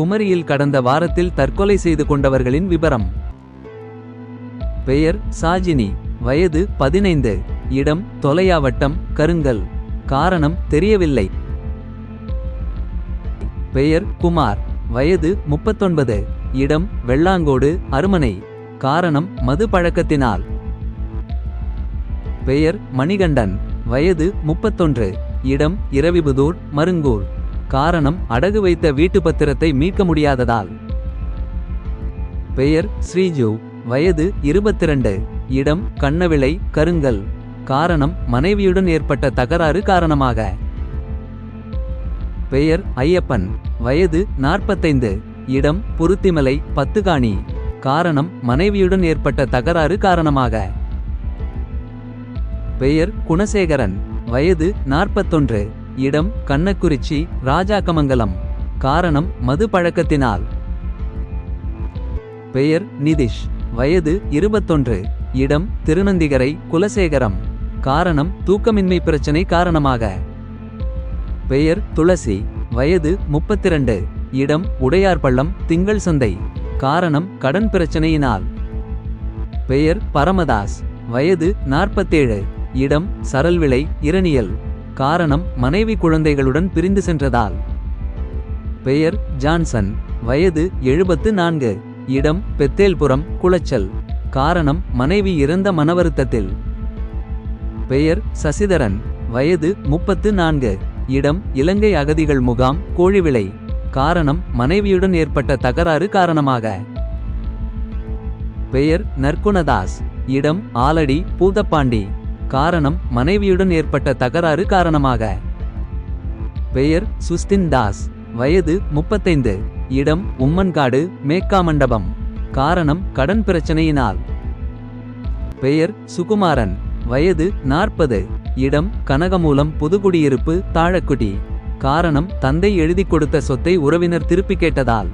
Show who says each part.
Speaker 1: குமரியில் கடந்த வாரத்தில் தற்கொலை செய்து கொண்டவர்களின் விபரம். பெயர் சாஜினி வயது பதினைந்து இடம் தொலையாவட்டம் கருங்கல். காரணம் தெரியவில்லை. பெயர் குமார் வயது முப்பத்தொன்பது இடம் வெள்ளாங்கோடு அருமனை. காரணம் மது பழக்கத்தினால். பெயர் மணிகண்டன் வயது முப்பத்தொன்று இடம் இரவிபுதூர் மருங்கூர். காரணம் அடகு வைத்த வீட்டு பத்திரத்தை மீட்க முடியாததால். பெயர் ஸ்ரீஜு வயது இருபத்திரண்டு இடம் கண்ணவிளை கருங்கல். காரணம் மனைவியுடன் ஏற்பட்ட தகராறு காரணமாக. பெயர் ஐயப்பன் வயது நாற்பத்தைந்து இடம் புருத்திமலை பத்துகாணி. காரணம் மனைவியுடன் ஏற்பட்ட தகராறு காரணமாக. பெயர் குணசேகரன் வயது நாற்பத்தொன்று இடம் கண்ணக்குறிச்சி ராஜாக்கமங்கலம் காரணம் மது பழக்கத்தினால். பெயர் நிதிஷ். வயது இருபத்தொன்று. இடம் திருநந்திகரை குலசேகரம். காரணம் தூக்கமின்மை பிரச்சனை காரணமாக. பெயர் துளசி. வயது முப்பத்திரண்டு. இடம் உடையார்பள்ளம் திங்கள் சந்தை. காரணம் கடன் பிரச்சனையினால். பெயர் பரமதாஸ். வயது நாற்பத்தேழு. இடம் சரல்விளை இரணியல். காரணம் மனைவி குழந்தைகளுடன் பிரிந்து சென்றதால். பெயர் ஜான்சன் வயது எழுபத்து நான்கு இடம் பெத்தேல்புரம் குளச்சல். காரணம் மனைவி இறந்த மனவருத்தத்தில். பெயர் சசிதரன் வயது முப்பத்து நான்கு இடம் இலங்கை அகதிகள் முகாம் கோழிவிலை காரணம் மனைவியுடன் ஏற்பட்ட தகராறு காரணமாக. பெயர் நற்குணதாஸ் இடம் ஆலடி பூதப்பாண்டி. காரணம் மனைவியுடன் ஏற்பட்ட தகராறு காரணமாக. பெயர் சுஸ்தின் தாஸ். வயது முப்பத்தைந்து. இடம் உம்மன்காடு மேக்கா மண்டபம். காரணம் கடன் பிரச்சனையினால். பெயர் சுகுமாரன். வயது நாற்பது. இடம் கனகமூலம் புதுக்குடியிருப்பு தாழக்குடி. காரணம் தந்தை எழுதிக் கொடுத்த சொத்தை உறவினர் திருப்பிக் கேட்டதால்.